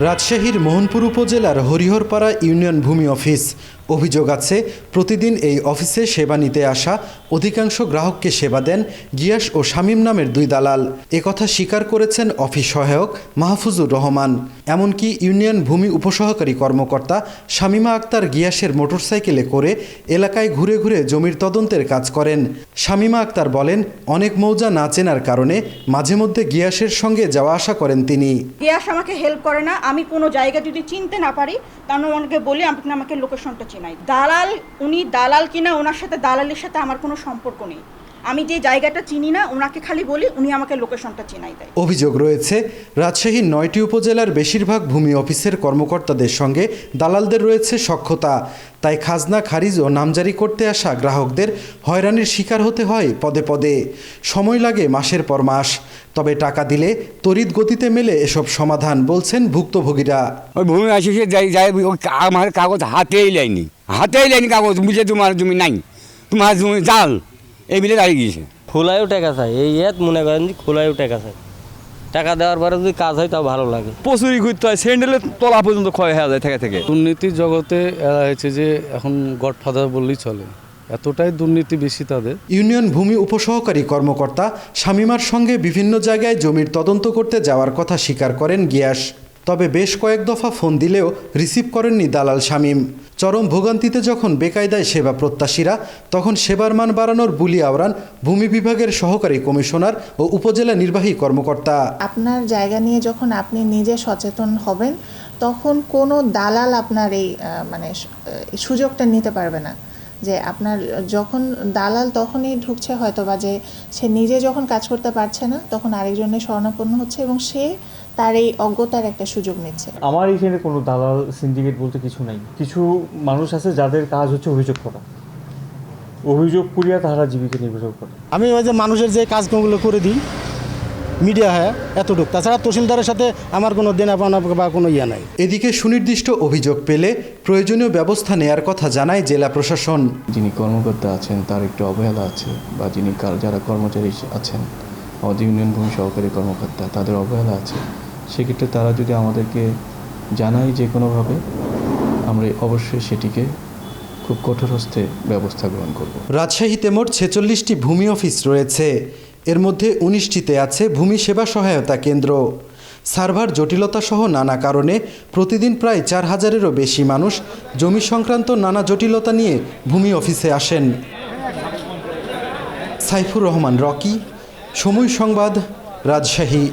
রাজশাহীর মোহনপুর উপজেলার হরিহরপাড়া ইউনিয়ন ভূমি অফিস। অভিযোগ আছে, প্রতিদিন এই অফিসে সেবা নিতে আসা অধিকাংশ গ্রাহককে সেবা দেন গিয়াস ও শামীম নামের দুই দালাল। একথা স্বীকার করেছেন অফিস সহায়ক মাহফুজুর রহমান। এমনকি ইউনিয়ন ভূমি উপসহকারী কর্মকর্তা শামীমা আক্তার গিয়াসের মোটরসাইকেলে করে এলাকায় ঘুরে ঘুরে জমির তদন্তের কাজ করেন। শামীমা আক্তার বলেন, অনেক মৌজা না চেনার কারণে মাঝে মধ্যে গিয়াসের সঙ্গে যাওয়া আসা করেন তিনি। গিয়াস আমাকে হেল্প করে না, আমি কোনো জায়গা যদি চিনতে না পারি, তাহলে ওনাকে বলি আপনি আমাকে লোকেশনটা চেনাই দালাল উনি দালাল কিনা ওনার সাথে দালালের সাথে আমার কোনো সম্পর্ক নেই। আমি যে জায়গাটা চিনি না ওনাকে খালি বলি উনি আমাকে লোকেশনটা চিনাই দেয়। অভিযোগ রয়েছে রাজশাহীর নয়টি উপজেলার বেশিরভাগ ভূমি অফিসের কর্মকর্তাদের সঙ্গে দালালদের রয়েছে সক্ষতা তাই খাজনা খারিজ ও নামজারি করতে আসা গ্রাহকদের হয়রানির শিকার হতে হয় পদে পদে। সময় লাগে মাসের পর মাস। তবে টাকা দিলে তড়িৎ গতিতে মেলে এসব সমাধান বলছেন ভুক্তভোগীরা। ওই ভূমি আসিসে যাই যাই আমার কাগজ হাতেই লাইনি। হাতেই লাইনি কাগজ বুঝে তোমার জমি নাই। তোমার জমি জাল। এই মিলে দাঁড়িয়ে গিয়েছে। খোলায়ও টাকা চাই। এই এত মনে করেন যে খোলায়ও টাকা চাই। টাকা দেওয়ার পরে যদি কাজ হয় তাও ভালো লাগে। প্রচুরই ঘুরতে হয়। স্যান্ডেলের তলা পর্যন্ত ক্ষয় হয়ে যায় থেকে থেকে। দুর্নীতির জগতে এরা হয়েছে যে এখন গডফাদার বললেই চলে। এতটাই দুর্নীতি বেশি তাদের। ইউনিয়ন ভূমি উপসহকারী কর্মকর্তা শামিমার সঙ্গে বিভিন্ন জায়গায় জমির তদন্ত করতে যাওয়ার কথা স্বীকার করেন গিয়াস। তবে বেশ কয়েক দফা ফোন দিলেও রিসিভ করেননি দালাল শামীম। চরম ভোগান্তিতে যখন বেকায়দায় সেবা প্রত্যাশীরা, তখন সেবার মান বাড়ানোর বুলি আওড়ান ভূমি বিভাগের সহকারী কমিশনার ও উপজেলা নির্বাহী কর্মকর্তা। আপনার জায়গা নিয়ে যখন আপনি নিজে সচেতন হবেন, তখন কোনো দালাল আপনার এই মানে সুযোগটা নিতে পারবে না। যে আপনার যখন দালাল তখনই ঢুকছে হয়তো বা যে সে নিজে যখন কাজ করতে পারছে না তখন আরেকজনের শরণাপন্ন হচ্ছে এবং সে তার এই অজ্ঞতার একটা সুযোগ নিচ্ছে। আমার এখানে কোনো দালাল সিন্ডিকেট বলতে কিছু নাই। কিছু মানুষ আছে যাদের কাজ হচ্ছে অভিযোগ করা। অভিযোগ করিয়া তারা জীবিকা নির্বাহ করে। আমি ওই যে মানুষের যে কাজগুলো করে দিই মিডিয়া হ্যাঁ এতটুকু। তাছাড়া তহসিলদারের সাথে আমার কোনো দেনা পাওনা বা কোনো ইয়ে নাই। এদিকে সুনির্দিষ্ট অভিযোগ পেলে প্রয়োজনীয় ব্যবস্থা নেয়ার কথা জানায় জেলা প্রশাসন। যিনি কর্মকর্তা আছেন তার একটু অবহেলা আছে বা যিনি কার- যারা কর্মচারী আছেন আমাদের ইউনিয়ন ভূমি সহকারী কর্মকর্তা তাদের অবহেলা আছে। সেক্ষেত্রে তারা যদি আমাদেরকে জানায় যে কোনোভাবে আমরা অবশ্যই সেটিকে খুব কঠোর হস্তে ব্যবস্থা গ্রহণ করব। রাজশাহীতে মোট ছেচল্লিশটি ভূমি অফিস রয়েছে। এর মধ্যে উনিশটিতে আছে ভূমি সেবা সহায়তা কেন্দ্র। সার্ভার জটিলতা সহ নানা কারণে প্রতিদিন প্রায় চার হাজারেরও বেশি মানুষ জমি সংক্রান্ত নানা জটিলতা নিয়ে ভূমি অফিসে আসেন। সাইফুর রহমান, রকি, সময় সংবাদ, রাজশাহী।